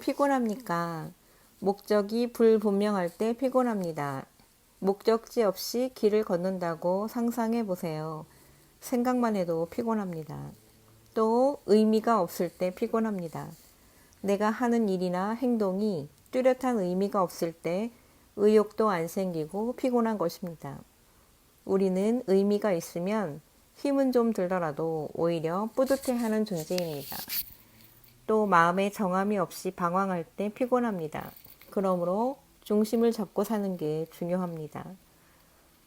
피곤합니까? 목적이 불분명할 때 피곤합니다. 목적지 없이 길을 걷는다고 상상해 보세요. 생각만 해도 피곤합니다. 또 의미가 없을 때 피곤합니다. 내가 하는 일이나 행동이 뚜렷한 의미가 없을 때 의욕도 안 생기고 피곤한 것입니다. 우리는 의미가 있으면 힘은 좀 들더라도 오히려 뿌듯해하는 존재입니다. 또 마음에 정함이 없이 방황할 때 피곤합니다. 그러므로 중심을 잡고 사는 게 중요합니다.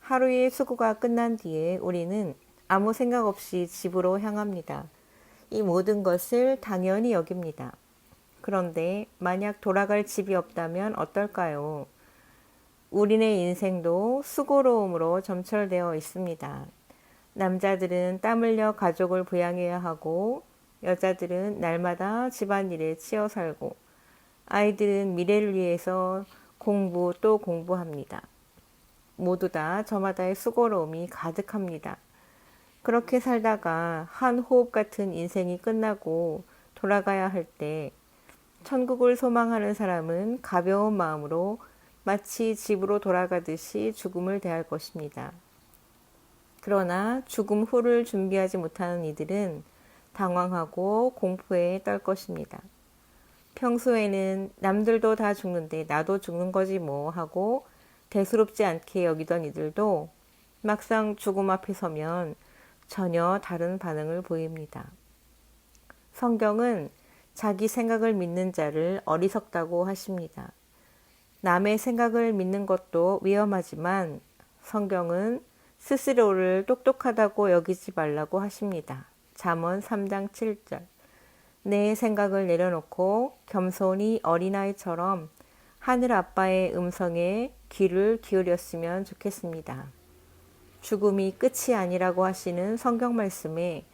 하루의 수고가 끝난 뒤에 우리는 아무 생각 없이 집으로 향합니다. 이 모든 것을 당연히 여깁니다. 그런데 만약 돌아갈 집이 없다면 어떨까요? 우리네 인생도 수고로움으로 점철되어 있습니다. 남자들은 땀 흘려 가족을 부양해야 하고 여자들은 날마다 집안일에 치여 살고 아이들은 미래를 위해서 공부 또 공부합니다. 모두 다 저마다의 수고로움이 가득합니다. 그렇게 살다가 한 호흡 같은 인생이 끝나고 돌아가야 할 때 천국을 소망하는 사람은 가벼운 마음으로 마치 집으로 돌아가듯이 죽음을 대할 것입니다. 그러나 죽음 후를 준비하지 못하는 이들은 당황하고 공포에 떨 것입니다. 평소에는 남들도 다 죽는데 나도 죽는 거지 뭐 하고 대수롭지 않게 여기던 이들도 막상 죽음 앞에 서면 전혀 다른 반응을 보입니다. 성경은 자기 생각을 믿는 자를 어리석다고 하십니다. 남의 생각을 믿는 것도 위험하지만 성경은 스스로를 똑똑하다고 여기지 말라고 하십니다. 잠언 3장 7절. 내 생각을 내려놓고 겸손히 어린아이처럼 하늘 아빠의 음성에 귀를 기울였으면 좋겠습니다. 죽음이 끝이 아니라고 하시는 성경 말씀에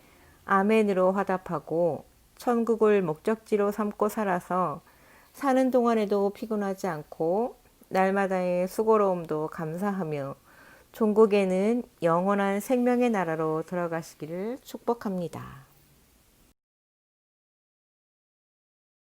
아멘으로 화답하고 천국을 목적지로 삼고 살아서 사는 동안에도 피곤하지 않고 날마다의 수고로움도 감사하며 종국에는 영원한 생명의 나라로 들어가시기를 축복합니다.